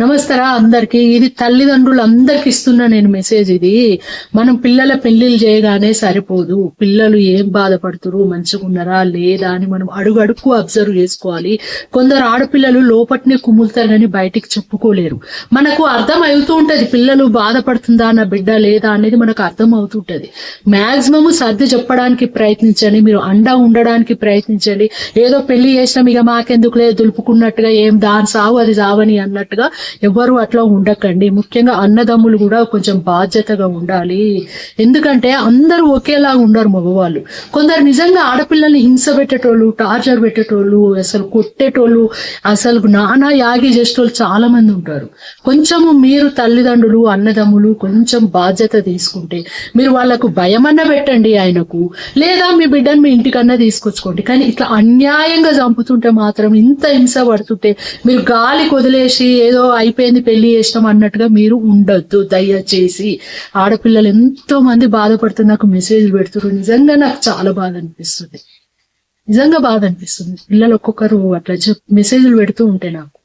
నమస్కారం అందరికి. ఇది తల్లిదండ్రులు అందరికి ఇస్తున్న నేను మెసేజ్ ఇది. మనం పిల్లల పెళ్ళిళ్ళు చేయగానే సరిపోదు. పిల్లలు ఏం బాధపడుతురు? మంచిగా ఉన్నారా లేదా అని మనం అడుగు అడుగు అబ్జర్వ్ చేసుకోవాలి. కొందరు ఆడపిల్లలు లోపట్నే కుములుతారని బయటికి చెప్పుకోలేరు. మనకు అర్థం అవుతూ ఉంటది పిల్లలు బాధపడుతుందా నా బిడ్డ లేదా అనేది మనకు అర్థం అవుతుంటది. మాక్సిమం సర్ది చెప్పడానికి ప్రయత్నించండి మీరు అండ ఉండడానికి ప్రయత్నించండి. ఏదో పెళ్ళి చేసినాం ఇక మాకెందుకులే దులుపుకున్నట్టుగా ఏం దాని సావు అది సావని అన్నట్టుగా ఎవరు అట్లా ఉండకండి. ముఖ్యంగా అన్నదమ్ములు కూడా కొంచెం బాధ్యతగా ఉండాలి. ఎందుకంటే అందరూ ఒకేలా ఉండరు మగవాళ్ళు. కొందరు నిజంగా ఆడపిల్లల్ని హింస పెట్టేటోళ్ళు టార్చర్ పెట్టేటోళ్ళు అసలు కొట్టేటోళ్ళు అసలు నానా యాగి చేసేటోళ్ళు చాలా మంది ఉంటారు. కొంచెము మీరు తల్లిదండ్రులు అన్నదమ్ములు కొంచెం బాధ్యత తీసుకుంటే మీరు వాళ్ళకు భయమన్న పెట్టండి ఆయనకు. లేదా మీ బిడ్డను మీ ఇంటికన్నా తీసుకొచ్చుకోండి. కానీ ఇట్లా అన్యాయంగా చంపుతుంటే మాత్రం ఇంత హింస పడుతుంటే మీరు గాలి కొదిలేసి ఏదో అయిపోయింది పెళ్ళి చేసినాం అన్నట్టుగా మీరు ఉండొద్దు దయచేసి. ఆడపిల్లలు ఎంతో మంది బాధపడుతున్న నాకు మెసేజ్లు పెడుతున్నారు. నిజంగా నాకు చాలా బాధ అనిపిస్తుంది. నిజంగా బాధ అనిపిస్తుంది. పిల్లలు ఒక్కొక్కరు అట్లా చెప్ మెసేజ్లు పెడుతూ ఉంటే నాకు.